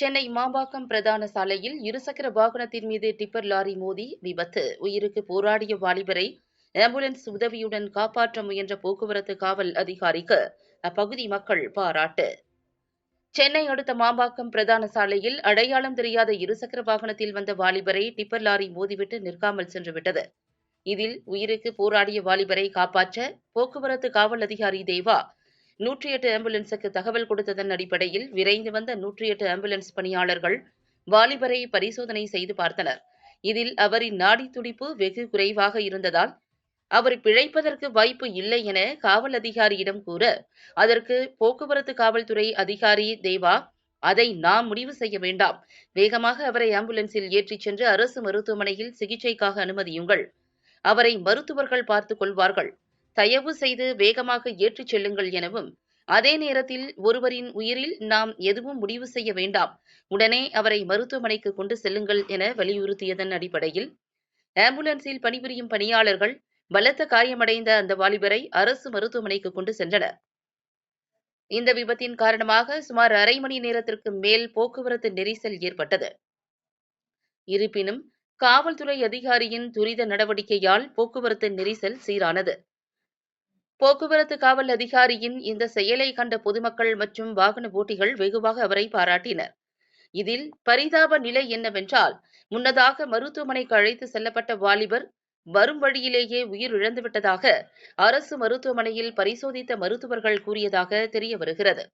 சென்னை மாம்பாக்கம் பிரதான சாலையில் இருசக்கர வாகனத்தின் மீது டிப்பர் லாரி மோதி விபத்து. உயிருக்கு போராடிய வாலிபரை ஆம்புலன்ஸ் உதவியுடன் காப்பாற்ற முயன்ற போக்குவரத்து காவல் அதிகாரிக்கு அப்பகுதி மக்கள் பாராட்டு. சென்னை அடுத்த மாம்பாக்கம் பிரதான சாலையில் அடையாளம் தெரியாத இருசக்கர வாகனத்தில் வந்த வாலிபரை டிப்பர் லாரி மோதிவிட்டு நிற்காமல் சென்றுவிட்டது இதில் உயிருக்கு போராடிய வாலிபரை காப்பாற்ற போக்குவரத்து காவல் அதிகாரி தேவா நூற்றி எட்டு ஆம்புலன்ஸுக்கு தகவல் கொடுத்ததன் அடிப்படையில் விரைந்து வந்த நூற்றி எட்டு ஆம்புலன்ஸ் பணியாளர்கள் வாலிபரை பரிசோதனை செய்து பார்த்தனர். இதில் அவரின் நாடி துடிப்பு வெகு குறைவாக இருந்ததால் அவர் பிழைப்பதற்கு வாய்ப்பு இல்லை என காவல் அதிகாரியிடம் கூற அதற்கு போக்குவரத்து காவல்துறை அதிகாரி தேவா அதை நாம் முடிவு செய்ய வேண்டாம். வேகமாக அவரை ஆம்புலன்ஸில் ஏற்றிச் சென்று அரசு மருத்துவமனையில் சிகிச்சைக்காக அனுமதியுங்கள். அவரை மருத்துவர்கள் பார்த்துக் கொள்வார்கள். தயவு செய்து வேகமாக ஏற்றிச் செல்லுங்கள் எனவும் அதே நேரத்தில் ஒருவரின் உயிரில் நாம் எதுவும் முடிவு செய்ய வேண்டாம். உடனே அவரை மருத்துவமனைக்கு கொண்டு செல்லுங்கள் என வலியுறுத்தியதன் அடிப்படையில் ஆம்புலன்ஸில் பணிபுரியும் பணியாளர்கள் பலத்த காயமடைந்த அந்த வாலிபரை அரசு மருத்துவமனைக்கு கொண்டு சென்றனர். இந்த விபத்தின் காரணமாக சுமார் அரை மணி நேரத்திற்கு மேல் போக்குவரத்து நெரிசல் ஏற்பட்டது. இருப்பினும் காவல்துறை அதிகாரியின் துரித நடவடிக்கையால் போக்குவரத்து நெரிசல் சீரானது. போக்குவரத்து காவல் அதிகாரியின் இந்த செயலை கண்ட பொதுமக்கள் மற்றும் வாகன போட்டிகள் வெகுவாக அவரை பாராட்டினர். இதில் பரிதாப நிலை என்னவென்றால் முன்னதாக மருத்துவமனைக்கு அழைத்து செல்லப்பட்ட வாலிபர் வரும் வழியிலேயே உயிர் இழந்துவிட்டதாக அரசு மருத்துவமனையில் பரிசோதித்த மருத்துவர்கள் கூறியதாக தெரிய வருகிறது